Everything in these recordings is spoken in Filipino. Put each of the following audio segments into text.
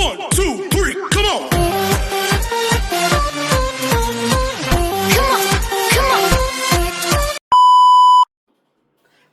One, two,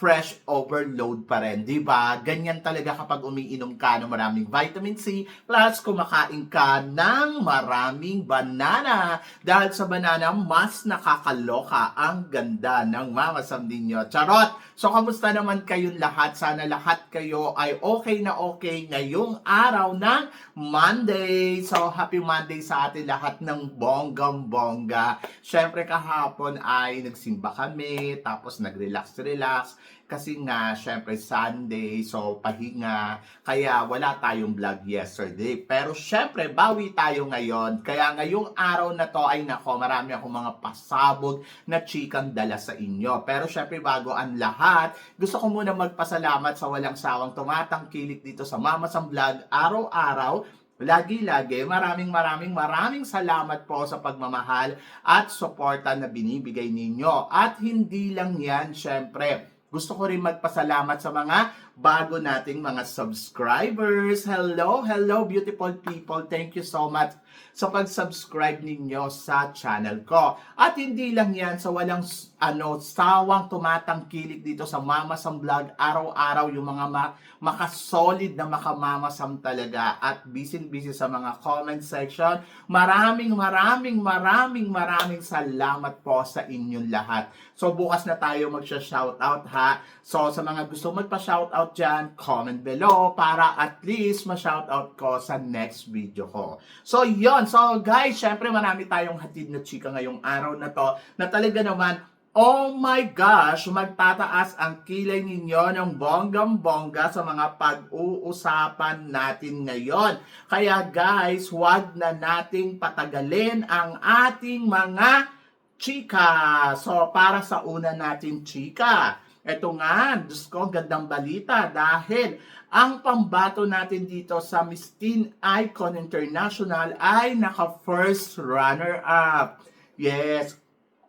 Fresh overload pa rin, di ba? Ganyan talaga kapag umiinom ka ng maraming vitamin C plus kumakain ka ng maraming banana. Dahil sa banana, mas nakakaloka ang ganda ng Mama Sam ninyo. Charot! So, kamusta naman kayong lahat? Sana lahat kayo ay okay na okay ngayong araw ng Monday. So, happy Monday sa atin lahat ng bonggang-bongga. Siyempre, kahapon ay nagsimba kami, tapos nag-relax-relax. Kasi nga, syempre, Sunday, so pahinga. Kaya wala tayong vlog yesterday. Pero syempre, bawi tayo ngayon. Kaya ngayong araw na to ay nako, marami akong mga pasabog na chikang dala sa inyo. Pero syempre, bago ang lahat, gusto ko muna magpasalamat sa walang sawang tumatangkilik dito sa Mama Sam Vlog araw-araw. Lagi-lagi, maraming maraming maraming salamat po sa pagmamahal at suporta na binibigay ninyo. At hindi lang yan, syempre, gusto ko rin magpasalamat sa mga bago nating mga subscribers. Hello, hello beautiful people. Thank you so much sa pag-subscribe ninyo sa channel ko. At hindi lang yan sa walang ano, sawang tumatangkilik dito sa Mama Sam Vlog. Araw-araw yung mga ma- makasolid na makamamasam talaga at busy-busy sa mga comment section. Maraming, maraming, maraming, maraming salamat po sa inyong lahat. So bukas na tayo magsha-shoutout ha. So sa mga gusto magpa-shoutout dyan, comment below para at least ma-shoutout ko sa next video ko. So yon So guys, syempre marami tayong hatid na chika ngayong araw na to na talaga naman Oh my gosh, magtataas ang kilay ninyo ng bonggam-bongga sa mga pag-uusapan natin ngayon. Kaya guys, huwag na nating patagalin ang ating mga chika. So, para sa una natin chika, eto nga, Diyos ko, gandang balita dahil ang pambato natin dito sa Miss Teen Icon International ay naka-first runner-up. Yes,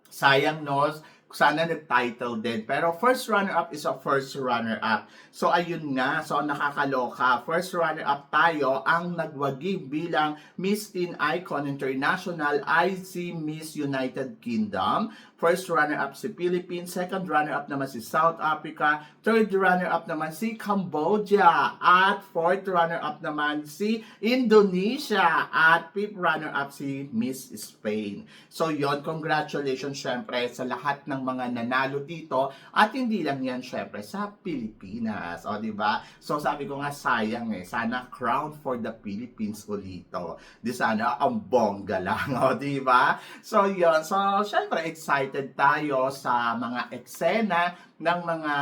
sayang no, sana nag-title din. Pero first runner-up is a first runner-up. So ayun nga, so nakakaloka. First runner-up tayo ang nagwagi bilang Miss Teen Icon International si Miss United Kingdom. First runner-up si Philippines, second runner-up naman si South Africa, third runner-up naman si Cambodia, at fourth runner-up naman si Indonesia, at fifth runner-up si Miss Spain. So yon congratulations syempre sa lahat ng mga nanalo dito, at hindi lang yan syempre sa Pilipinas, o di ba? So sabi ko nga sayang eh, sana crown for the Philippines ulito. Di sana ang bongga lang, o di ba? So yon so syempre excited tayo sa mga eksena ng mga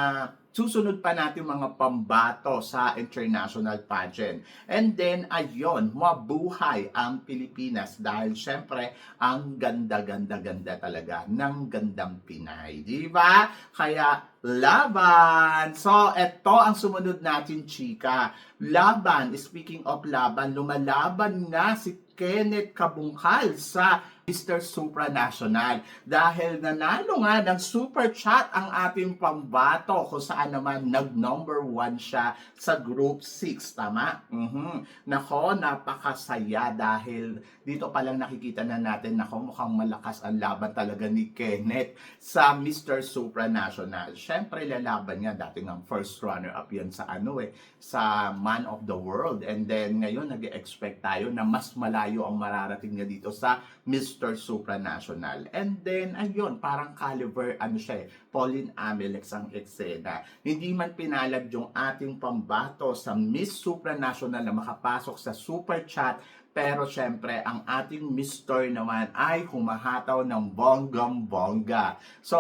susunod pa natin mga pambato sa international pageant. And then, ayun, mabuhay ang Pilipinas dahil syempre, ang ganda-ganda-ganda talaga ng gandang Pinay. Di ba? Kaya, laban! So, eto ang sumunod natin, chika. Laban, speaking of laban, lumalaban nga si Kenneth Kabungkal sa Mr. Supranational dahil nanalo nga ng super chat ang ating pambato kung saan naman nag number one siya sa group 6 tama? Mhm. Nako, napakasaya dahil dito pa lang nakikita na natin nako mukhang malakas ang laban talaga ni Kenneth sa Mr. Supranational. Syempre lalaban niya dati ng first runner up yan sa ano eh sa Man of the World and then ngayon nag-expect tayo na mas malayo ang mararating niya dito sa Mr. Supranational. And then, ayun, parang caliber, ano siya eh, Pauline Amelex ang eksena. Hindi man pinalad yung ating pambato sa Miss Supranational na makapasok sa Super Chat, pero syempre, ang ating Mr. naman ay humahataw ng bonggam-bongga. So,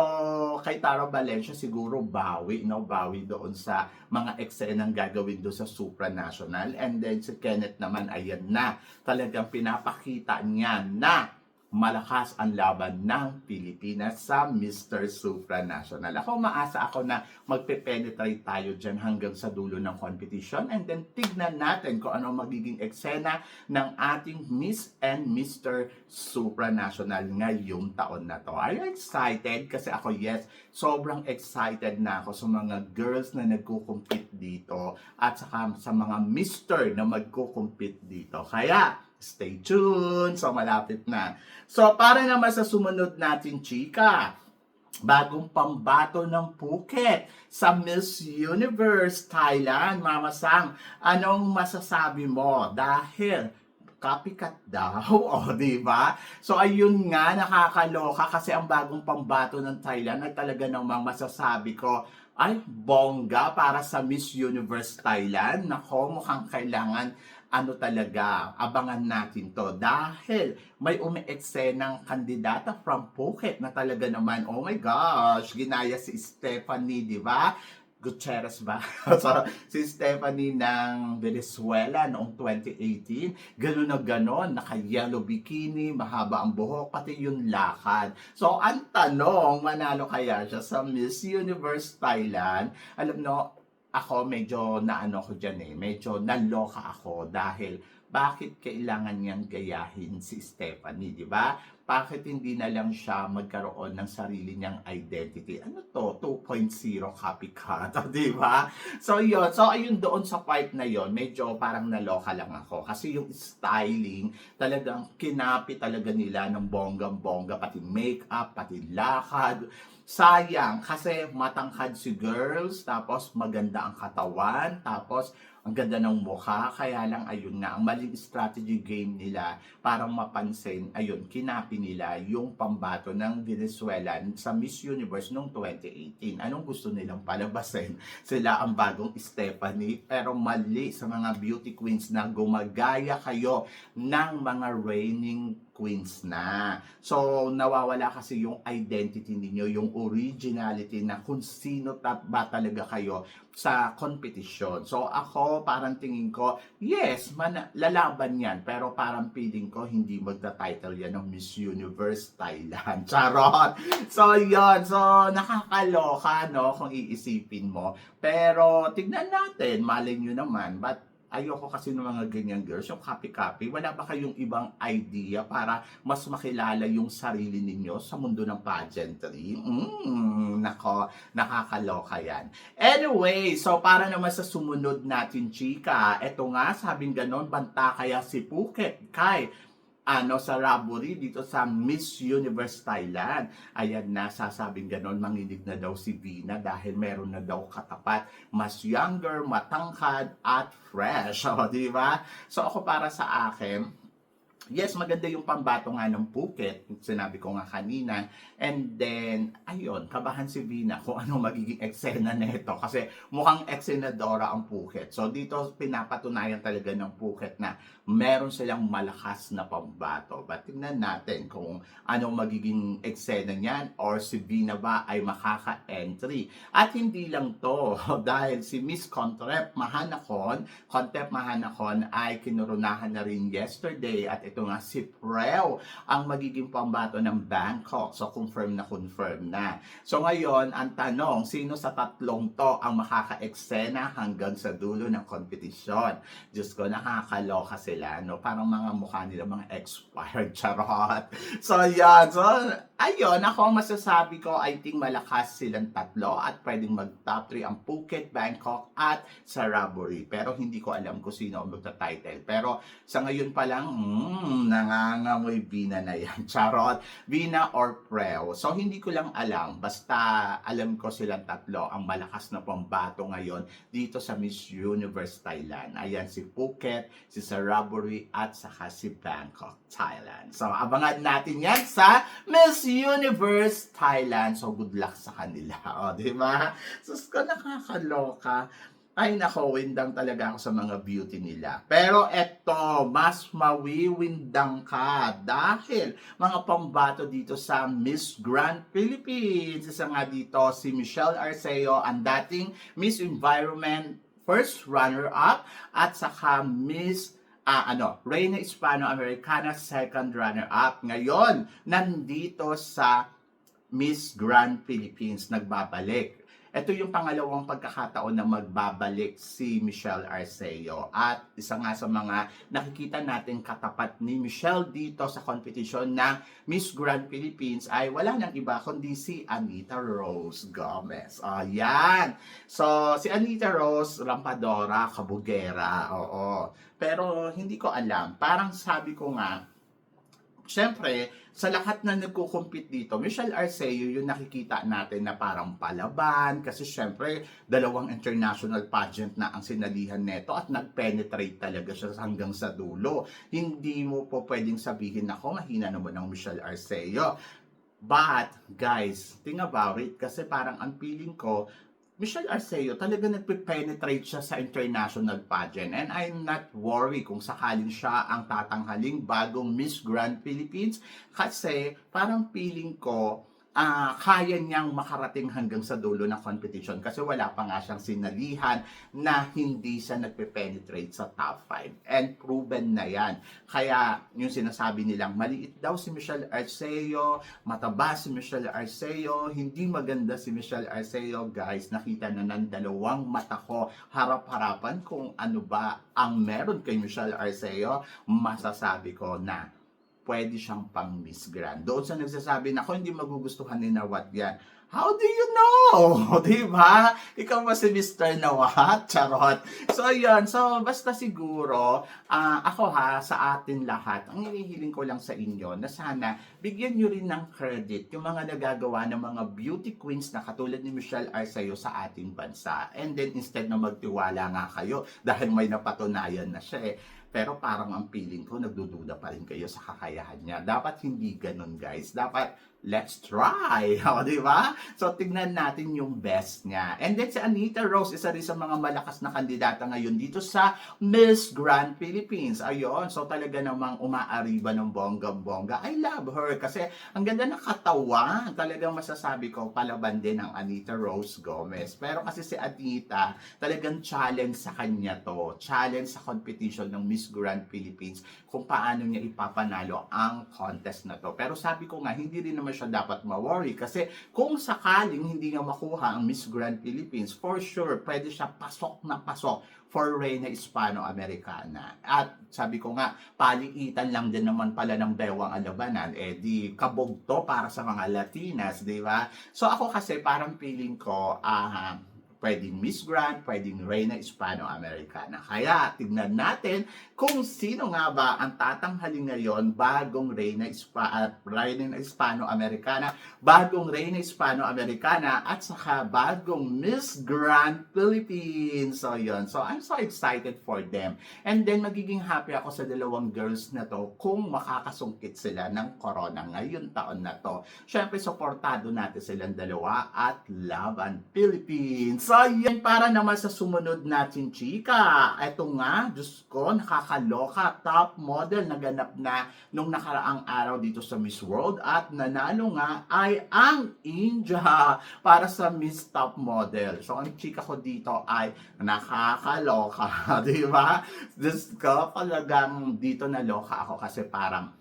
kay Tara Valencia siguro bawi, no? Bawi doon sa mga eksenang gagawin doon sa supranational. And then si Kenneth naman, ayan na. Talagang pinapakita niya na malakas ang laban ng Pilipinas sa Mr. Supranational. Ako maasa ako na magpe-penetrate tayo dyan hanggang sa dulo ng competition and then tignan natin kung ano magiging eksena ng ating Miss and Mr. Supranational ngayong taon na to. Are you excited? Kasi ako, yes, sobrang excited na ako sa mga girls na nagko-compete dito at saka sa mga Mr. na magko-compete dito. Kaya, Stay tuned! So, malapit na. So, para naman sa sumunod natin, chika, bagong pambato ng Phuket sa Miss Universe Thailand, Mama Sang. Anong masasabi mo? Dahil copycat daw, o di ba? So ayun nga, nakakaloka kasi ang bagong pambato ng Thailand ay talaga namang masasabi ko, ay bongga para sa Miss Universe Thailand. Nako, mukhang kailangan ano talaga, abangan natin to. Dahil may umi-eksenang kandidata from Phuket na talaga naman, oh my gosh, ginaya si Stephanie, di ba? Gutierrez ba? so, si Stephanie ng Venezuela noong 2018. Ganun na ganun, naka-yellow bikini, mahaba ang buhok, pati yung lakad. So, ang tanong, manalo kaya siya sa Miss Universe Thailand? Alam no, ako medyo naano ko dyan eh, medyo naloka ako dahil bakit kailangan niyang gayahin si Stephanie, di ba? Bakit hindi na lang siya magkaroon ng sarili niyang identity? Ano to? 2.0 copycat, di ba? So yun, so ayun doon sa part na yon medyo parang naloka lang ako. Kasi yung styling, talagang kinapi talaga nila ng bonggang-bongga, pati makeup, pati lakad. Sayang, kasi matangkad si girls, tapos maganda ang katawan, tapos ang ganda ng mukha, kaya lang ayun nga, ang maling strategy game nila para mapansin, ayun, kinapi nila yung pambato ng Venezuelan sa Miss Universe noong 2018. Anong gusto nilang palabasin? Sila ang bagong Stephanie, pero mali sa mga beauty queens na gumagaya kayo ng mga reigning queens na. So, nawawala kasi yung identity ninyo, yung originality na kung sino ta- ba talaga kayo sa competition. So, ako, parang tingin ko, yes, man, lalaban yan, pero parang feeling ko, hindi magta-title yan ng Miss Universe Thailand. Charot! So, yon So, nakakaloka, no, kung iisipin mo. Pero, tignan natin, malay nyo naman, but ayoko kasi ng mga ganyan girls, yung copy-copy. Wala ba kayong ibang idea para mas makilala yung sarili ninyo sa mundo ng pageantry? Mm, nako, nakakaloka yan. Anyway, so para naman sa sumunod natin, chika, eto nga, sabing ganon, banta kaya si Phuket kay ano sa robbery dito sa Miss Universe Thailand. Ayan na, sasabing ganon, manginig na daw si Vina dahil meron na daw katapat, mas younger, matangkad, at fresh. O, di ba? So ako para sa akin, Yes, maganda yung pambato nga ng Phuket, sinabi ko nga kanina. And then, ayun, kabahan si Vina kung ano magiging eksena nito. Kasi mukhang eksenadora ang Phuket. So dito pinapatunayan talaga ng Phuket na meron silang malakas na pambato. But tingnan natin kung ano magiging eksena niyan or si Vina ba ay makaka-entry. At hindi lang to, dahil si Miss Contrep Mahanakon, Contep Mahanakon ay kinurunahan na rin yesterday at ito nga si Preo ang magiging pambato ng Bangkok. So confirm na confirm na. So ngayon, ang tanong, sino sa tatlong to ang makaka-eksena hanggang sa dulo ng kompetisyon? Diyos ko, nakakaloka sila, no? Parang mga mukha nila, mga expired, charot. So yan, so ayun, ako masasabi ko, I think malakas silang tatlo at pwedeng mag-top 3 ang Phuket, Bangkok at Saraburi. Pero hindi ko alam kung sino ang magta-title. Pero sa ngayon pa lang, hmm, nangangamoy Vina na yan. Charot. Vina or Preo. So hindi ko lang alam. Basta alam ko silang tatlo ang malakas na pambato ngayon dito sa Miss Universe Thailand. Ayan si Phuket, si Saraburi at saka si Bangkok, Thailand. So abangan natin yan sa Miss Universe Thailand. So good luck sa kanila. O, di ba? Sus ko nakakaloka. Ay nako, windang talaga ako sa mga beauty nila. Pero eto, mas mawiwindang ka dahil mga pambato dito sa Miss Grand Philippines. Isa nga dito si Michelle Arceo, ang dating Miss Environment first runner-up at saka Miss ah, ano, Reina Hispano-Americana second runner-up. Ngayon, nandito sa Miss Grand Philippines nagbabalik. Ito yung pangalawang pagkakataon na magbabalik si Michelle Arceo. At isa nga sa mga nakikita natin katapat ni Michelle dito sa competition ng Miss Grand Philippines ay wala nang iba kundi si Anita Rose Gomez. Ayan. So, si Anita Rose Rampadora Kabugera. Oo. Pero hindi ko alam. Parang sabi ko nga, Siyempre, sa lahat na nagko-compete dito, Michelle Arceo yung nakikita natin na parang palaban kasi siyempre dalawang international pageant na ang sinalihan neto at nag-penetrate talaga siya hanggang sa dulo. Hindi mo po pwedeng sabihin ako mahina naman ng Michelle Arceo. But, guys, think about it kasi parang ang feeling ko, Michelle Arceo talaga nagpe-penetrate siya sa international pageant. And I'm not worried kung sakaling siya ang tatanghaling bagong Miss Grand Philippines kasi parang feeling ko ah kaya niyang makarating hanggang sa dulo ng competition kasi wala pa nga siyang sinalihan na hindi siya nagpe-penetrate sa top 5 and proven na yan. Kaya yung sinasabi nilang maliit daw si Michelle Arceo mataba si Michelle Arceo hindi maganda si Michelle Arceo guys. Nakita na ng dalawang mata ko. Harap-harapan kung ano ba ang meron kay Michelle Arceo masasabi ko na pwede siyang pang Miss Grand. Doon sa nagsasabi na ako hindi magugustuhan ni Nawat yan. How do you know? Di ba? Ikaw ba si Mr. Nawat? Charot. So, yun. So, basta siguro, ah, ako ha, sa atin lahat, ang hinihiling ko lang sa inyo na sana bigyan nyo rin ng credit yung mga nagagawa ng mga beauty queens na katulad ni Michelle Arceo sa ating bansa. And then, instead na magtiwala nga kayo dahil may napatunayan na siya eh. Pero parang ang feeling ko, nagdududa pa rin kayo sa kakayahan niya. Dapat hindi ganun, guys. Dapat, let's try. O, di ba? So, tignan natin yung best niya. And then, si Anita Rose, isa rin sa mga malakas na kandidata ngayon dito sa Miss Grand Philippines. Ayun. So, talaga namang umaariba ng bongga-bongga. I love her kasi ang ganda ng katawan. Talagang masasabi ko, palaban din ang Anita Rose Gomez. Pero kasi si Anita, talagang challenge sa kanya to. Challenge sa competition ng Miss Grand Philippines kung paano niya ipapanalo ang contest na to. Pero sabi ko nga, hindi rin naman siya dapat ma-worry kasi kung sakaling hindi nga makuha ang Miss Grand Philippines, for sure, pwede siya pasok na pasok for Reina Hispano-Americana. At sabi ko nga, paliitan lang din naman pala ng bewang alabanan, eh di kabog to para sa mga Latinas, di ba? So ako kasi parang feeling ko, ah, pwedeng Miss Grand, pwedeng Reina Hispano-Americana. Kaya tignan natin kung sino nga ba ang tatanghalin ngayon bagong Hispa- ah, Hispano-Americana, bagong Reina Hispano-Americana at saka bagong Miss Grand Philippines. So yun. So I'm so excited for them. And then magiging happy ako sa dalawang girls na to kung makakasungkit sila ng corona ngayon taon na to. Syempre, supportado natin silang dalawa at Laban Philippines. So, yan para naman sa sumunod natin, chika. Ito nga, Diyos ko, nakakaloka. Top model na ganap na nung nakaraang araw dito sa Miss World at nanalo nga ay ang India para sa Miss Top Model. So, ang chika ko dito ay nakakaloka. Di ba? Diyos ko, talagang dito naloka ako kasi parang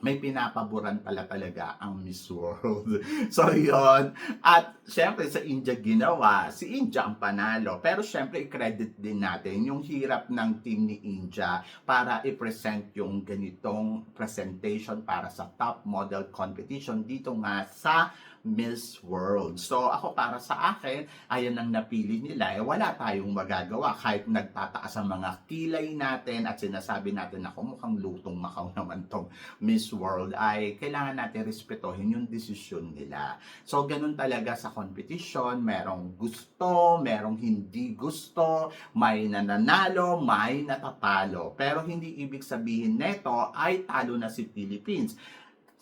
may pinapaboran pala talaga ang Miss World. so, yon At, syempre, sa India ginawa. Si India ang panalo. Pero, syempre, i-credit din natin yung hirap ng team ni India para i-present yung ganitong presentation para sa top model competition dito nga sa Miss World. So, ako para sa akin, ayan ang napili nila. Eh, wala tayong magagawa. Kahit nagtataas ang mga kilay natin at sinasabi natin na mukhang lutong makaw naman tong Miss World, ay kailangan natin respetohin yung desisyon nila. So, ganun talaga sa competition. Merong gusto, merong hindi gusto, may nananalo, may natatalo. Pero hindi ibig sabihin neto ay talo na si Philippines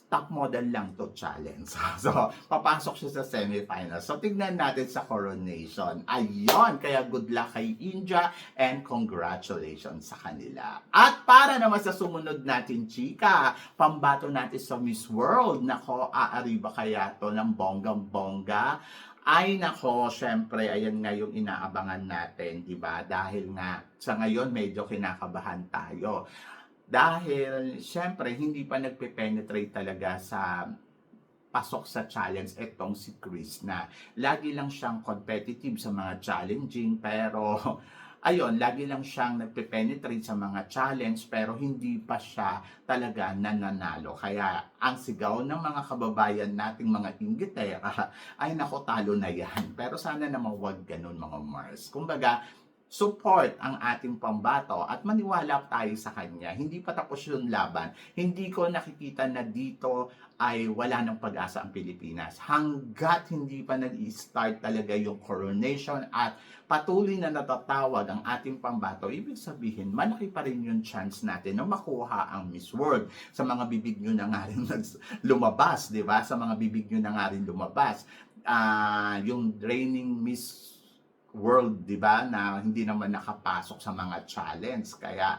top model lang to challenge. So, papasok siya sa semifinals. So, tignan natin sa coronation. Ayun! Kaya good luck kay India and congratulations sa kanila. At para naman sa sumunod natin, chika, pambato natin sa Miss World. Nako, aari ba kaya to ng bonggang-bongga? Ay nako, syempre, ayan nga yung inaabangan natin, di ba? Dahil nga sa ngayon medyo kinakabahan tayo. Dahil syempre hindi pa nagpe-penetrate talaga sa pasok sa challenge etong si Chris na lagi lang siyang competitive sa mga challenging pero ayun, lagi lang siyang nagpe-penetrate sa mga challenge pero hindi pa siya talaga nananalo. Kaya ang sigaw ng mga kababayan nating mga inggitera ay nako talo na yan. Pero sana naman wag ganun mga Mars. Kumbaga, support ang ating pambato at maniwala tayo sa kanya. Hindi pa tapos yung laban. Hindi ko nakikita na dito ay wala ng pag-asa ang Pilipinas. Hanggat hindi pa nag-start talaga yung coronation at patuloy na natatawag ang ating pambato, ibig sabihin, malaki pa rin yung chance natin na makuha ang Miss World. Sa mga bibig nyo na nga rin lumabas, di ba? Sa mga bibig nyo na nga rin lumabas. Ah, yung reigning Miss world, 'di ba, na hindi naman nakapasok sa mga challenge. Kaya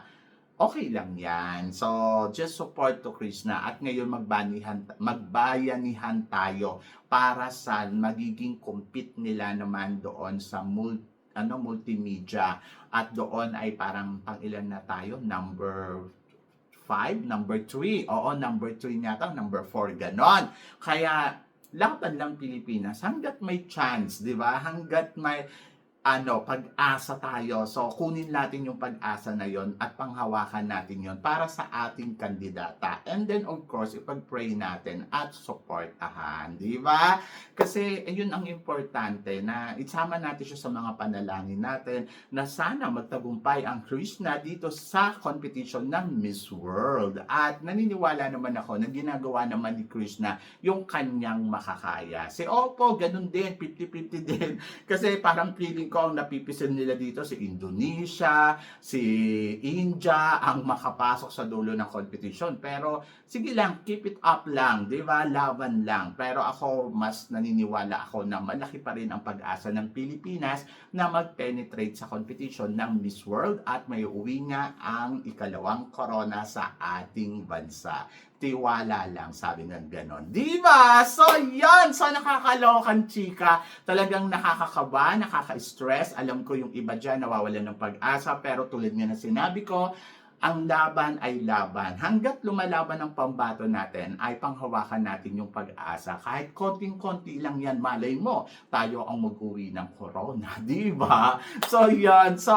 okay lang 'yan. So, just support to Krishna at ngayon magbanihan magbayanihan tayo para sa magiging compete nila naman doon sa mul- ano multimedia at doon ay parang pang ilan na tayo number 5, number 3. Oo, number 3 yata, number 4 ganon. Kaya laban lang Pilipinas hanggat may chance, 'di ba? Hanggat may ano, pag-asa tayo. So, kunin natin yung pag-asa na yon at panghawakan natin yon para sa ating kandidata. And then, of course, ipag-pray natin at supportahan. Di ba? Kasi, ayun ang importante na isama natin siya sa mga panalangin natin na sana magtagumpay ang Krishna dito sa competition ng Miss World. At naniniwala naman ako na ginagawa naman ni Krishna yung kanyang makakaya. Si Oppo, ganun din, 50-50 din. Kasi parang feeling ko ang napipisil nila dito si Indonesia, si India ang makapasok sa dulo ng competition. Pero sige lang, keep it up lang, 'di ba? Laban lang. Pero ako mas naniniwala ako na malaki pa rin ang pag-asa ng Pilipinas na mag-penetrate sa competition ng Miss World at may uwi nga ang ikalawang corona sa ating bansa tiwala lang, sabi ng ganon. Di ba? So, yan! So, nakakalokan, chika. Talagang nakakakaba, nakaka-stress. Alam ko yung iba dyan nawawalan ng pag-asa, pero tulad nga na sinabi ko, ang laban ay laban. Hanggat lumalaban ang pambato natin, ay panghawakan natin yung pag-asa. Kahit konting-konti lang yan, malay mo, tayo ang mag-uwi ng corona. Di ba? So, yan. So,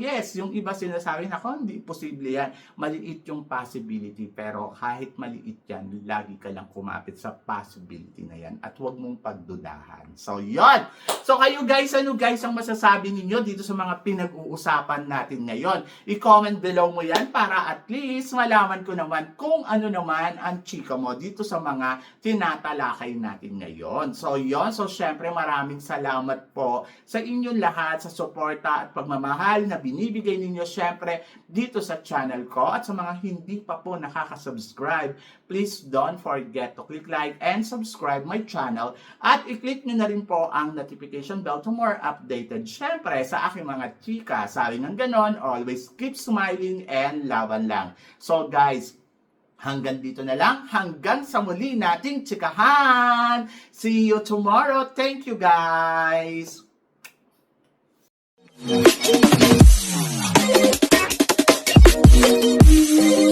yes, yung iba sinasabi na, hindi posible yan. Maliit yung possibility, pero kahit maliit yan, lagi ka lang kumapit sa possibility na yan at huwag mong pagdudahan. So, yan. So, kayo guys, ano guys ang masasabi ninyo dito sa mga pinag-uusapan natin ngayon? I-comment below mo yan para at least malaman ko naman kung ano naman ang chika mo dito sa mga tinatalakay natin ngayon. So, yon So, syempre, maraming salamat po sa inyong lahat sa suporta at pagmamahal na binibigay ninyo syempre dito sa channel ko at sa mga hindi pa po nakaka-subscribe, please don't forget to click like and subscribe my channel at i-click nyo na rin po ang notification bell to more updated syempre sa aking mga chika. Sabi ng ganon, always keep smiling and laban lang. So guys, Hanggang dito na lang. Hanggang sa muli nating tsikahan. See you tomorrow. Thank you guys. Thank you.